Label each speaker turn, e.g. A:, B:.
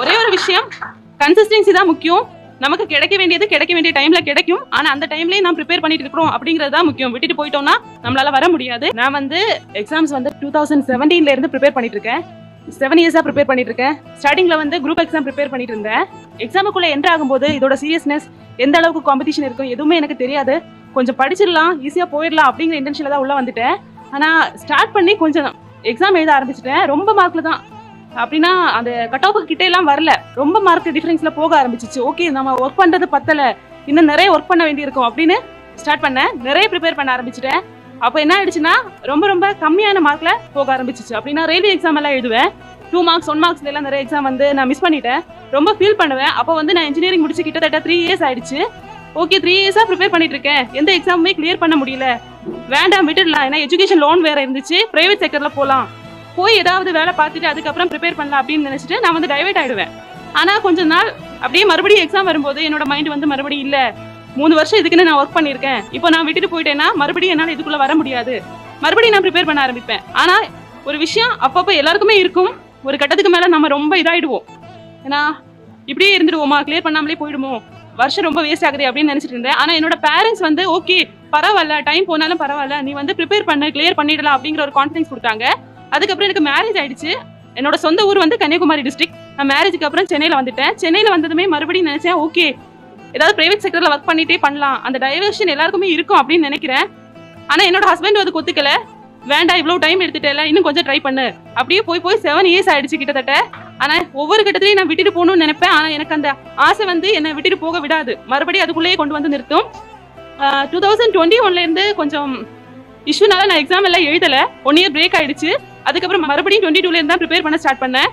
A: ஒரே ஒரு விஷயம் கன்சிஸ்டன்சி தான் முக்கியம். நமக்கு கிடைக்க வேண்டியது கிடைக்க வேண்டிய டைம்ல கிடைக்கும். ஆனா அந்த டைம்லயே நான் ப்ரிப்பேர் பண்ணிட்டு இருக்கிறோம் அப்படிங்கிறது தான் முக்கியம். விட்டுட்டு போயிட்டோம்னா நம்மளால வர முடியாது. நான் வந்து எக்ஸாம்ஸ் வந்து டூ தௌசண்ட் செவன்டீன்ல இருந்து ப்ரிப்பேர் பண்ணிட்டு இருக்கேன். செவன் இயர்ஸா ப்ரிப்பேர் பண்ணிட்டு இருக்கேன். ஸ்டார்டிங்ல வந்து குரூப் எக்ஸாம் ப்ரிப்பேர் பண்ணிட்டு இருந்தேன். எக்ஸாமுக்குள்ள என்ட்ரு ஆகும்போது இதோட சீரியஸ்னஸ் எந்த அளவுக்கு காம்படிஷன் இருக்கும் எதுவுமே எனக்கு தெரியாது. கொஞ்சம் படிச்சிடலாம் ஈஸியா போயிடலாம் அப்படிங்கிற இன்டென்ஷன்ல தான் உள்ள வந்துட்டேன். ஆனா ஸ்டார்ட் பண்ணி கொஞ்சம் எக்ஸாம் எழுத ஆரம்பிச்சிட்டேன். ரொம்ப மார்க்ல தான். அப்படின்னா அந்த கட் ஆஃப் கிட்டே எல்லாம் வரல. ரொம்ப மார்க் டிஃபரன்ஸ்ல போக ஆரம்பிச்சிச்சு. ஓகே நம்ம ஒர்க் பண்றது பத்தல. இன்னும் நிறைய ஒர்க் பண்ண வேண்டியிருக்கும் அப்படின்னு ஸ்டார்ட் பண்ணேன். நிறைய ப்ரிப்பேர் பண்ண ஆரம்பிச்சிட்டேன். அப்போ என்ன ஆயிடுச்சுன்னா ரொம்ப ரொம்ப கம்மியான மார்க்ல போக ஆரம்பிச்சிச்சு. அப்படின்னா ரயில்வே எக்ஸாம் எல்லாம் எழுதுவேன். டூ மார்க்ஸ் ஒன் மார்க்ஸ் எல்லாம் நிறைய எக்ஸாம் வந்து நான் மிஸ் பண்ணிட்டேன். ரொம்ப ஃபீல் பண்ணுவேன். அப்போ வந்து நான் இன்ஜினியரிங் முடிச்சு கிட்டத்தட்ட த்ரீ இயர்ஸ் ஆயிடுச்சு. ஓகே த்ரீ இயர்ஸாக ப்ரிப்பேர் பண்ணிட்டு இருக்கேன். எந்த எக்ஸாமுமே கிளியர் பண்ண முடியல. வேண்டாம் விட்டுடலாம். ஏன்னா எஜுகேஷன் லோன் வேற இருந்துச்சு. பிரைவேட் செக்டர்ல போகலாம் போய் ஏதாவது வேலை பார்த்துட்டு அதுக்கப்புறம் ப்ரிப்பேர் பண்ணலாம் அப்படின்னு நினச்சிட்டு நான் வந்து டைவெர்ட் ஆயிடுவேன். ஆனால் கொஞ்ச நாள் அப்படியே மறுபடியும் எக்ஸாம் வரும்போது என்னோட மைண்ட் வந்து மறுபடியும் இல்லை. மூணு வருஷம் இதுக்குன்னு நான் ஒர்க் பண்ணியிருக்கேன். இப்போ நான் விட்டுட்டு போயிட்டேன்னா மறுபடியும் என்னால் இதுக்குள்ளே வர முடியாது. மறுபடியும் நான் ப்ரிப்பேர் பண்ண ஆரம்பிப்பேன். ஆனால் ஒரு விஷயம் அப்பப்போ எல்லாருக்குமே இருக்கும். ஒரு கட்டத்துக்கு மேலே நம்ம ரொம்ப இதாயிடுவோம். ஏன்னா இப்படியே இருந்துடுவோமா? கிளியர் பண்ணாமலே போயிடுமோ? வருஷம் ரொம்ப வேஸ்ட் ஆகுது அப்படின்னு நினச்சிட்டு இருந்தேன். ஆனால் என்னோட பேரண்ட்ஸ் வந்து ஓகே பரவாயில்ல டைம் போனாலும் பரவாயில்ல. நீ வந்து ப்ரிப்பேர் பண்ண கிளியர் பண்ணிடலாம் அப்படிங்கிற ஒரு கான்ஃபிடன்ஸ் கொடுத்தாங்க. அதுக்கப்புறம் எனக்கு மேரேஜ் ஆயிடுச்சு. என்னோட சொந்த ஊர் வந்து கன்னியாகுமரி டிஸ்ட்ரிக்ட் நான் மேரேஜுக்கு அப்புறம் சென்னையில் வந்துட்டேன். சென்னையில் வந்ததுமே மறுபடியும் நினைச்சேன் ஓகே ஏதாவது பிரைவேட் செக்டரில் ஒர்க் பண்ணிகிட்டே பண்ணலாம். அந்த டைவர்ஷன் எல்லாருக்குமே இருக்கும் அப்படின்னு நினைக்கிறேன். ஆனால் என்னோட ஹஸ்பண்ட் வந்து ஒத்துக்கல. வேண்டாம் இவ்வளோ டைம் எடுத்துட்டேல இன்னும் கொஞ்சம் ட்ரை பண்ணு. அப்படியே போய் போய் செவன் இயர்ஸ் ஆயிடுச்சு கிட்டத்தட்ட. ஆனால் ஒவ்வொரு கட்டத்திலையும் நான் விட்டுட்டு போகணும்னு நினைப்பேன். ஆனால் எனக்கு அந்த ஆசை வந்து என்னை விட்டுட்டு போக விடாது. மறுபடியும் அதுக்குள்ளேயே கொண்டு வந்து நிறுத்தும். டூ தௌசண்ட் டுவெண்ட்டி ஒன்லேருந்து கொஞ்சம் இஷ்யூனால நான் எக்ஸாம் எல்லாம் எழுதலை. ஒன் இயர் பிரேக் ஆயிடுச்சு. அதுக்கப்புறம் மறுபடியும் டுவெண்ட்டி டூல இருந்தா தான் ப்ரிப்பேர் பண்ண ஸ்டார்ட் பண்ணேன்.